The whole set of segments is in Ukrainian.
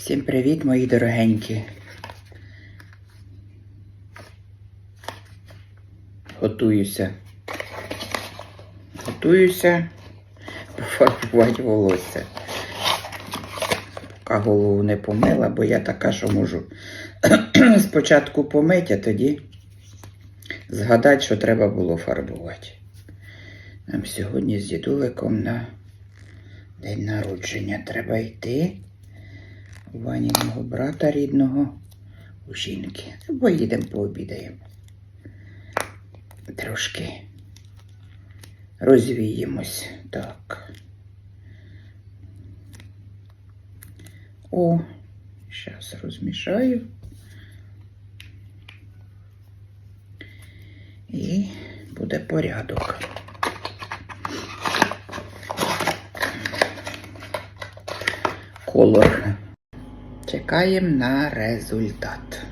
Всім привіт, мої дорогенькі. Готуюся. Готуюся пофарбувати волосся. Поки голову не помила, бо я така, що можу спочатку помити, а тоді згадати, що треба було фарбувати. Нам сьогодні з дідуликом на день народження треба йти у Ваніного брата рідного у жінки. Поїдемо пообідаємо. Трошки розвіємось. Так. О, зараз розмішаю. І буде порядок. Колор. Чекаємо на результат.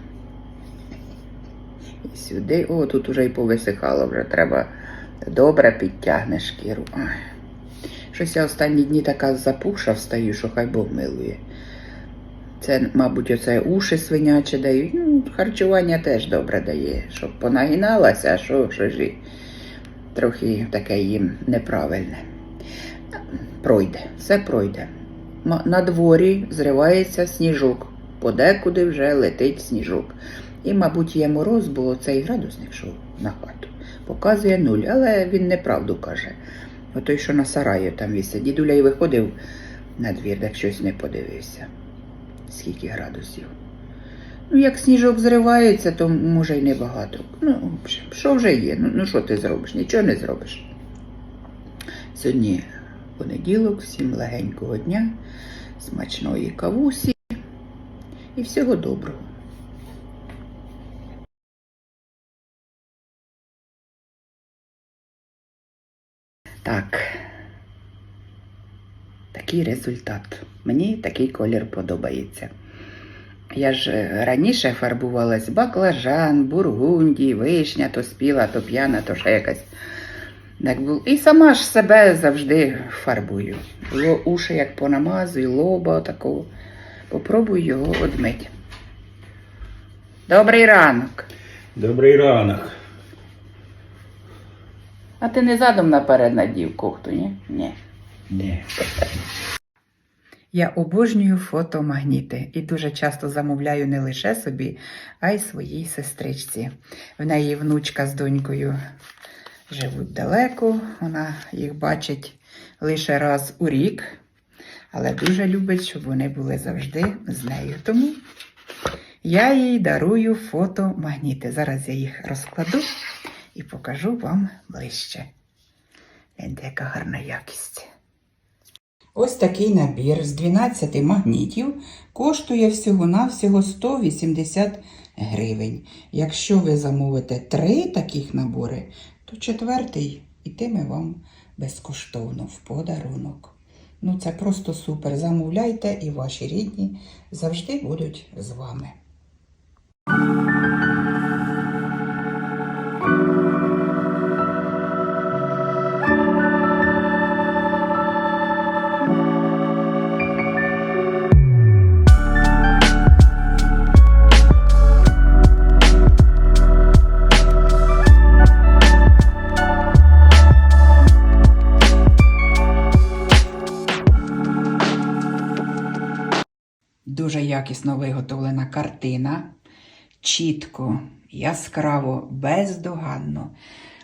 І сюди, о, тут уже й повисихало, вже треба добре підтягне шкіру. Ай. Щось я останні дні така запухша встаю, що хай Бог милує. Це, мабуть, оце уші свинячі дають. Ну, харчування теж добре дає, щоб понагиналася, а що, ж і трохи таке їм неправильне. Пройде, все пройде. На дворі зривається сніжок, подекуди вже летить сніжок. І, мабуть, є мороз, бо цей градусник, що на хату, показує нуль, але він неправду каже. Отой, що на сараю там вісить. Дідуля й виходив на двір, так щось не подивився. Скільки градусів. Ну, як сніжок зривається, то може й небагато. Ну, що вже є? Ну, ну що ти зробиш? Нічого не зробиш. Сьогодні понеділок, всім легенького дня, смачної кавусі і всього доброго. Так. Такий результат. Мені такий колір подобається. Я ж е, раніше фарбувалась баклажан, бургундій, вишня, то спіла, то п'яна, то ще якась. Так було. І сама ж себе завжди фарбую. Було уші як понамазую, лоба такого. Попробую його одмити. Добрий ранок. Добрий ранок. А ти не задом наперед надів кофту, ні? Ні. Ні. Я обожнюю фотомагніти і дуже часто замовляю не лише собі, а й своїй сестричці. В неї внучка з донькою живуть далеко, вона їх бачить лише раз у рік, але дуже любить, щоб вони були завжди з нею. Тому я їй дарую фотомагніти. Зараз я їх розкладу і покажу вам ближче. Гляньте, яка гарна якість. Ось такий набір з 12 магнітів коштує всього-навсього 180 гривень. Якщо ви замовите три таких набори, то четвертий ітиме вам безкоштовно в подарунок. Ну, це просто супер. Замовляйте і ваші рідні завжди будуть з вами. Якісно виготовлена картина. Чітко, яскраво, бездоганно.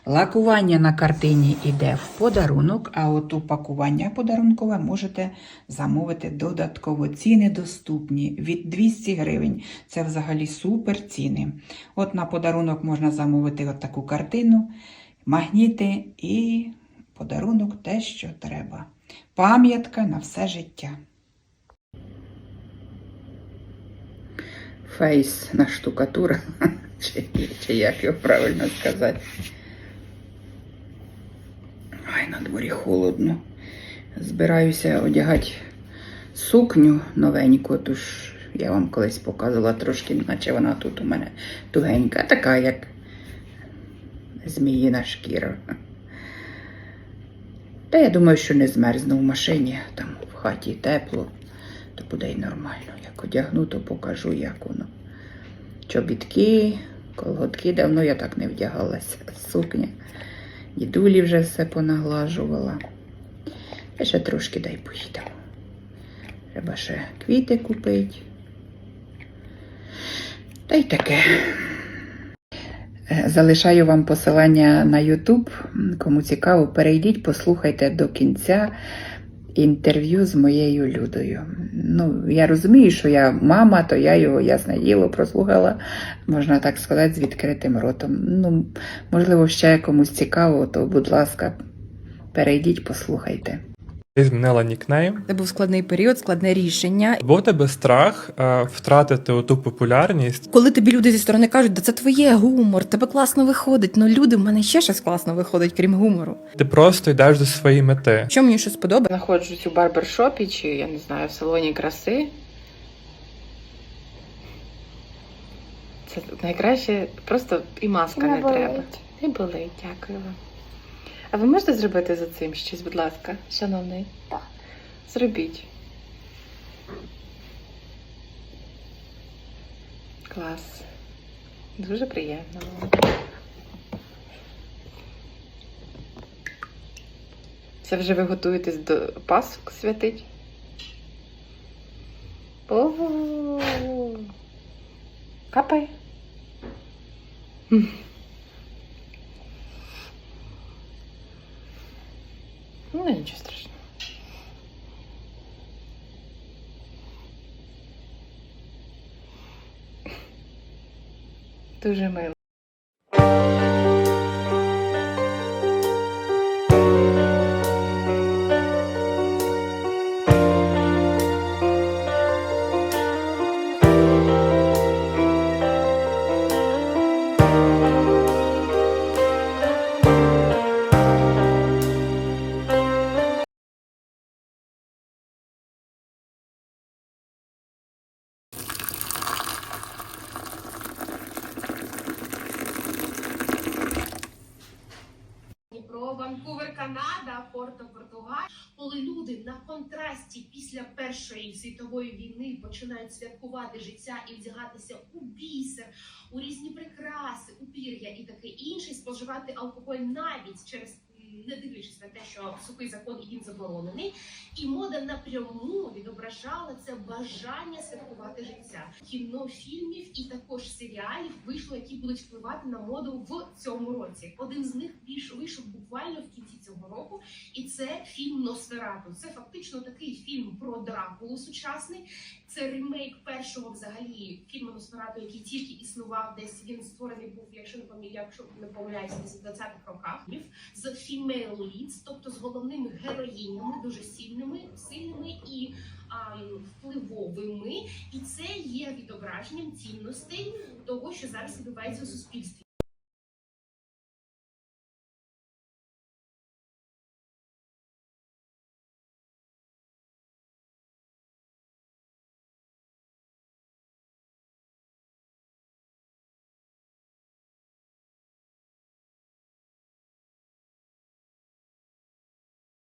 Лакування на картині йде в подарунок, а от упакування подарункове можете замовити додатково. Ціни доступні від 200 гривень. Це взагалі супер ціни. От на подарунок можна замовити от таку картину, магніти і подарунок те, що треба. Пам'ятка на все життя. Фейс на штукатура, чи, чи як його правильно сказати. Ай, на дворі холодно. Збираюся одягати сукню новеньку, тож я вам колись показувала трошки, наче вона тут у мене тугенька, така, як зміїна шкіра. Та я думаю, що не змерзну в машині, там в хаті тепло. То буде й нормально. Як одягну, то покажу, як воно. Чобітки, колготки, давно я так не вдягалася. Сукня. Дідулі вже все понаглажувала. І ще трошки дай поїдемо. Треба ще квіти купити. Та й таке. Залишаю вам посилання на YouTube. Кому цікаво, перейдіть, послухайте до кінця інтерв'ю з моєю Людою. Ну, я розумію, що я мама, то я його ясне діло прослухала, можна так сказати, з відкритим ротом. Ну, можливо, ще комусь цікаво, то, будь ласка, перейдіть, послухайте. Ти змінила нікнейм. Це був складний період, складне рішення. Був тебе страх е, втратити оту популярність. Коли тобі люди зі сторони кажуть, да це твоє гумор, тебе класно виходить. Ну люди, в мене ще щось класно виходить, крім гумору. Ти просто йдеш до своєї мети. Що мені щось подобається? Знаходжусь у барбершопі, чи я не знаю, в салоні краси. Це найкраще, просто і маска не, Не треба. Не болить, дякую вам. А ви можете зробити за цим щось, будь ласка, шановний? Так. Зробіть. Клас. Дуже приємно. Це вже ви готуєтесь до Пасх святить? О, капай. М. Ну, нічого страшного. Дуже мило. Люди на контрасті після Першої світової війни починають святкувати життя і вдягатися у бісер, у різні прикраси, у пір'я і таке інше, споживати алкоголь навіть через не дивлячись на те, що сухий закон він заборонений, і мода напряму відображала це бажання святкувати життя. Кіно, фільмів і також серіалів вийшло, які будуть впливати на моду в цьому році. Один з них вийшов, буквально в кінці цього року, і це фільм Носферату. Це фактично такий фільм про Дракулу сучасний. Це ремейк першого взагалі фільму Носферату, який тільки існував десь. Він створений був, якщо не пам'ятаю, якщо не помиляюся, в 20-х роках. З female leads, тобто з головними героїнями, дуже сильними, сильними і а, впливовими. І це є відображенням цінностей того, що зараз відбувається у суспільстві.